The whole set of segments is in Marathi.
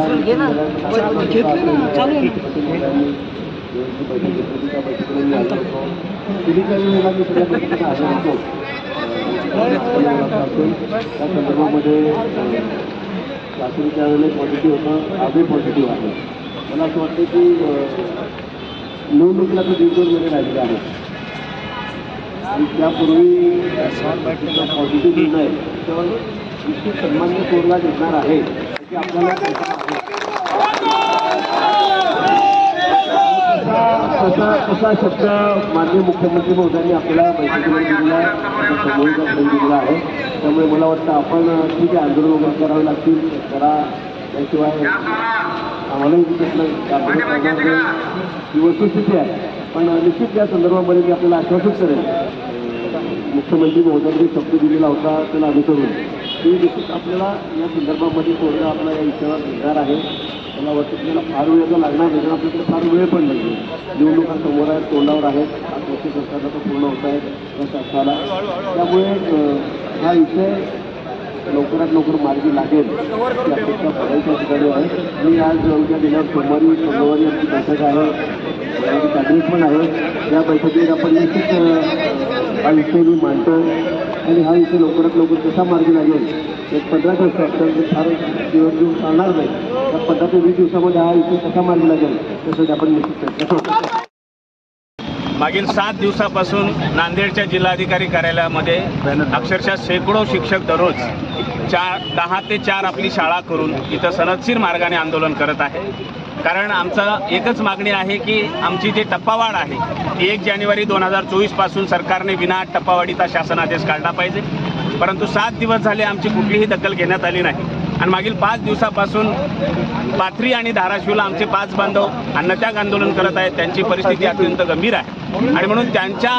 झाल्या ना, चालू आहे ना. बैठक होतो तिन्ही काही वेळेला मी सगळ्या बैठकीला हजर होतो अं, त्या संदर्भामध्ये शासन त्यावेळेला पॉझिटिव्ह होतं आजही पॉझिटिव्ह आहे मला असं वाटतं की निवडणुकीला तर दीड दोन महिने राहिलेले आहेत आणि त्यापूर्वी पॉझिटिव्ह निर्णय तर निश्चित सन्मान्य कोरला देणार आहे. याची आपल्याला तसा तसा शब्द माननीय मुख्यमंत्री महोदयांनी आपल्याला बैठकीमध्ये दिलेला आहे. समोरचा दिलेला आहे. त्यामुळे मला वाटतं आपण ठीक आहे आंदोलन वगैरे करावे लागतील. करा. त्याशिवाय आम्हालाही त्यातलं ही वस्तुस्थिती आहे. पण निश्चित या संदर्भामध्ये मी आपल्याला आश्वासित करेन. मुख्यमंत्री महोदयांनी शब्द दिलेला होता त्याला अनुसरून ती देखील आपल्याला या संदर्भामध्ये थोडं आपला या विषयावर घेणार आहे. मला वाटतं की फार वेळ तर लागणार नाही आपल्याकडे फार वेळ पण नाही निवडणुका समोर आहेत तोंडावर आहेत आज वर्ष सरकारला तर पूर्ण होत आहेत या शासनाला त्यामुळे हा विषय लवकरात लवकर मार्गी लागेल. ही अपेक्षा बघायच्या ठिकाणी आहे. आणि आज उद्या गेल्या सोमवारी सोमवारी आमची बैठक आहे. आणि कॅबिनेट पण आहे. या बैठकीत आपण निश्चित हा विषय मी मांडतो आणि हा इथे लवकरात लवकर कसा मार्गी लागेल एक पंधरा दिवस असतात म्हणजे फार दिवस दिवस चालणार नाही. त्या पंधरा ते वीस दिवसामध्ये हा इथे कसा मार्गी लागेल त्यासाठी आपण निश्चित प्रयत्न मागील सात दिवसापासून नांदेडच्या जिल्हाधिकारी कार्यालयामध्ये अक्षरशः शेकडो शिक्षक दररोज चार दहा ते चार आपली शाळा करून इथं सनदशीर मार्गाने आंदोलन करत आहे. कारण आमचं एकच मागणी आहे की आमची जी टप्पावाढ आहे ती एक जानेवारी दोन हजार चोवीसपासून सरकारने विना टप्पावाढीचा शासनादेश काढला पाहिजे. परंतु सात दिवस झाले आमची कुठलीही दखल घेण्यात आली नाही. आणि मागील पाच दिवसापासून पाथरी आणि धाराशिवला आमचे पाच बांधव अन्नत्याग आंदोलन करत आहेत. त्यांची परिस्थिती अत्यंत गंभीर आहे. आणि म्हणून त्यांच्या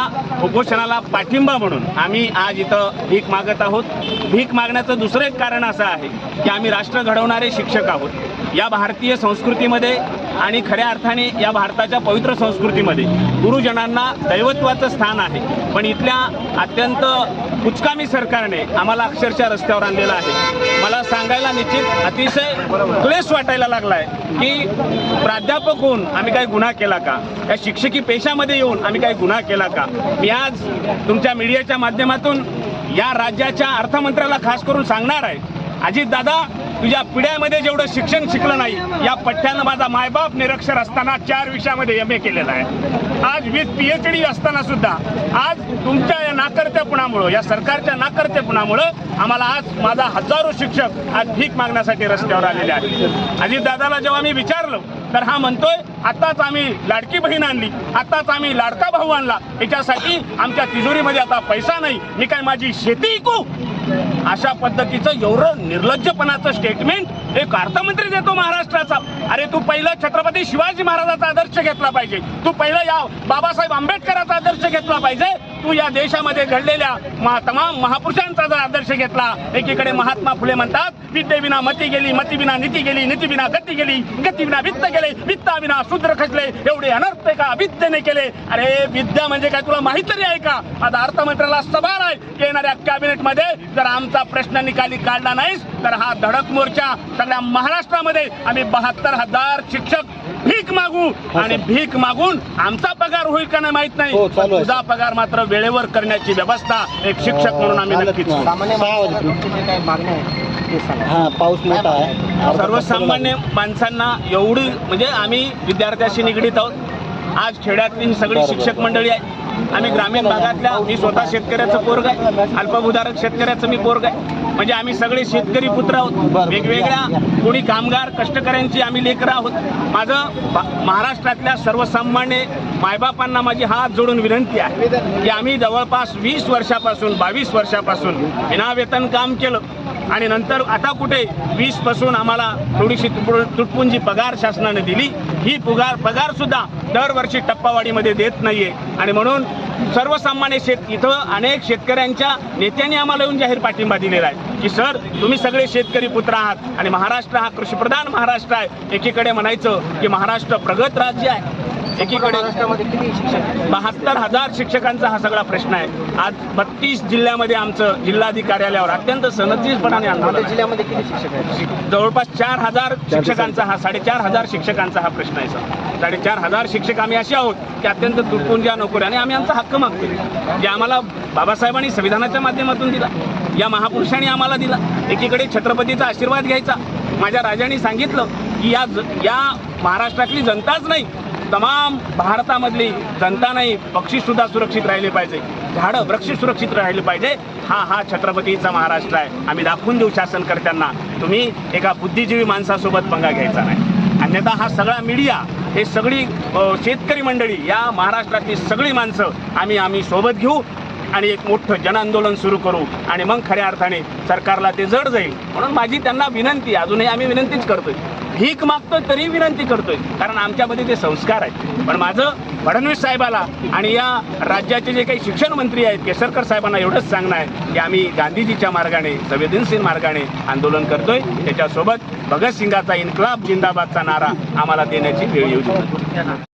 उपोषणाला पाठिंबा म्हणून आम्ही आज इथं भीक मागत आहोत. भीक मागण्याचं दुसरं एक कारण असं आहे की आम्ही राष्ट्र घडवणारे शिक्षक आहोत. या भारतीय संस्कृतीमध्ये आणि खऱ्या अर्थाने या भारताच्या पवित्र संस्कृतीमध्ये. गुरुजनांना दैवत्वाचं स्थान आहे. पण इथल्या अत्यंत कुचकामी सरकारने आम्हाला अक्षरशः रस्त्यावर आणलेलं आहे. मला सांगायला निश्चित अतिशय क्लेश वाटायला लागला आहे की प्राध्यापक होऊन आम्ही काही गुन्हा केला का? या शिक्षकी पेशामध्ये येऊन आम्ही काही गुन्हा केला का? मी आज तुमच्या मीडियाच्या माध्यमातून या राज्याच्या अर्थमंत्र्याला खास करून सांगणार आहे. अजितदादा तुझ्या पिढ्यामध्ये जेवढं शिक्षण शिकलं नाही या पठ्ठ्यानं माझा मायबाप निरक्षर असताना चार विषयामध्ये एम ए केलेला आहे. आज वीज पी एच डी असताना सुद्धा आज तुमच्या या नाकर्तेपणामुळं या सरकारच्या नाकर्तेपणामुळं आम्हाला आज माझा हजारो शिक्षक आज भीक मागण्यासाठी रस्त्यावर आलेले आहेत. अजित दादाला जेव्हा मी विचारलं तर हा म्हणतोय आताच आम्ही लाडकी बहीण आणली आताच आम्ही लाडका भाऊ आणला याच्यासाठी आमच्या तिजोरीमध्ये आता पैसा नाही मी काय माझी शेती ऐकू अशा पद्धतीचं एवढं निर्लज्जपणाचं स्टेटमेंट एक अर्थमंत्री देतो महाराष्ट्राचा. अरे तू पहिला छत्रपती शिवाजी महाराजाचा आदर्श घेतला पाहिजे. तू पहिलं या बाबासाहेब आंबेडकरांचा आदर्श घेतला पाहिजे. तू या देशामध्ये घडलेल्या महा तमाम महापुरुषांचा जर आदर्श घेतला एकीकडे महात्मा फुले म्हणतात विद्येविना मती गेली मतीविना नीती गेली नीतीविना गती गेली गतीविना वित्त गेले वित्ताविना शूद्र खचले एवढे अनर्थ का विद्येने केले? अरे विद्या म्हणजे काय? तुला माहीत तरी आहे का? आता अर्थमंत्र्याला सवाल आहे. येणाऱ्या कॅबिनेटमध्ये जर आमचा प्रश्न निकाली काढला नाहीस तर हा धडक मोर्चा सगळ्या महाराष्ट्रामध्ये. आम्ही बहात्तर हजार शिक्षक भीक मागू आणि भीक मागून आमचा पगार होईल का नाही माहीत नाही. हो. तुझा पगार मात्र वेळेवर करण्याची व्यवस्था एक शिक्षक म्हणून आम्ही नक्कीच हा पाऊस मोठा आहे. सर्वसामान्य माणसांना एवढी म्हणजे आम्ही विद्यार्थ्याशी निगडीत आहोत. आज खेड्यातली सगळी शिक्षक मंडळी आहे. आम्ही ग्रामीण भागातल्या मी स्वतः शेतकऱ्याचं पोरग आहे. अल्पभूधारक शेतकऱ्याचं मी पोरग आहे. म्हणजे आम्ही सगळे शेतकरी पुत्र आहोत. वेगवेगळ्या कोणी कामगार कष्टकऱ्यांची आम्ही लेकरं आहोत. माझं महाराष्ट्रातल्या सर्वसामान्य मायबापांना माझी हात जोडून विनंती आहे की आम्ही जवळपास वीस वर्षापासून बावीस वर्षापासून विनावेतन काम केलं. आणि नंतर आता कुठे वीसपासून आम्हाला थोडीशी तुटपुं- तुटपुंजी पगार शासनाने दिली. ही पगार पगारसुद्धा दरवर्षी टप्पावाढीमध्ये देत नाहीये. आणि म्हणून सर्वसामान्य शेत इथं अनेक शेतकऱ्यांच्या नेत्यांनी आम्हाला येऊन जाहीर पाठिंबा दिलेला आहे. की सर तुम्ही सगळे शेतकरी पुत्र आहात आणि महाराष्ट्र हा कृषीप्रधान महाराष्ट्र आहे. एकीकडे म्हणायचं की महाराष्ट्र प्रगत राज्य आहे. एकीकडे बहात्तर हजार शिक्षकांचा हा सगळा प्रश्न आहे. आज बत्तीस जिल्ह्यामध्ये आमचं जिल्हाधिकारी कार्यालयावर अत्यंत नांदेड आहे. जिल्ह्यामध्ये किती शिक्षक आहेत? जवळपास चार हजार शिक्षकांचा हा साडेचार हजार शिक्षकांचा हा प्रश्न आहे सर. साडेचार हजार शिक्षक आम्ही असे आहोत की अत्यंत तुटपुंजा नोकरी आणि आम्ही आमचा हक्क मागतो जे आम्हाला बाबासाहेबांनी संविधानाच्या माध्यमातून दिला या महापुरुषांनी आम्हाला दिला एकीकडे छत्रपतीचा आशीर्वाद घ्यायचा. माझ्या राजांनी सांगितलं की या या महाराष्ट्रातली जनताच नाही तमाम भारतामधली जनता नाही पक्षीसुद्धा सुरक्षित राहिले पाहिजे. झाडं वृक्ष सुरक्षित राहिले पाहिजे. हा हा छत्रपतीचा महाराष्ट्र आहे. आम्ही दाखवून देऊ शासनकर्त्यांना. तुम्ही एका बुद्धिजीवी माणसासोबत पंगा घ्यायचा नाही. अन्यथा हा सगळा मीडिया हे सगळी शेतकरी मंडळी या महाराष्ट्रातली सगळी माणसं आम्ही आम्ही सोबत घेऊ आणि एक मोठं जनआंदोलन सुरू करू आणि मग खऱ्या अर्थाने सरकारला ते जड जाईल. म्हणून माझी त्यांना विनंती अजूनही आम्ही विनंतीच करतोय. भीक मागतोय तरी विनंती करतोय. कारण आमच्यामध्ये ते संस्कार आहेत. पण माझं फडणवीस साहेबाला आणि या राज्याचे जे काही शिक्षण मंत्री आहेत केसरकर साहेबांना एवढंच सांगणं आहे की आम्ही गांधीजीच्या मार्गाने संवेदनशील मार्गाने आंदोलन करतोय. त्याच्यासोबत भगतसिंगाचा इन्कलाब जिंदाबादचा नारा आम्हाला देण्याची वेळ येऊ शकतो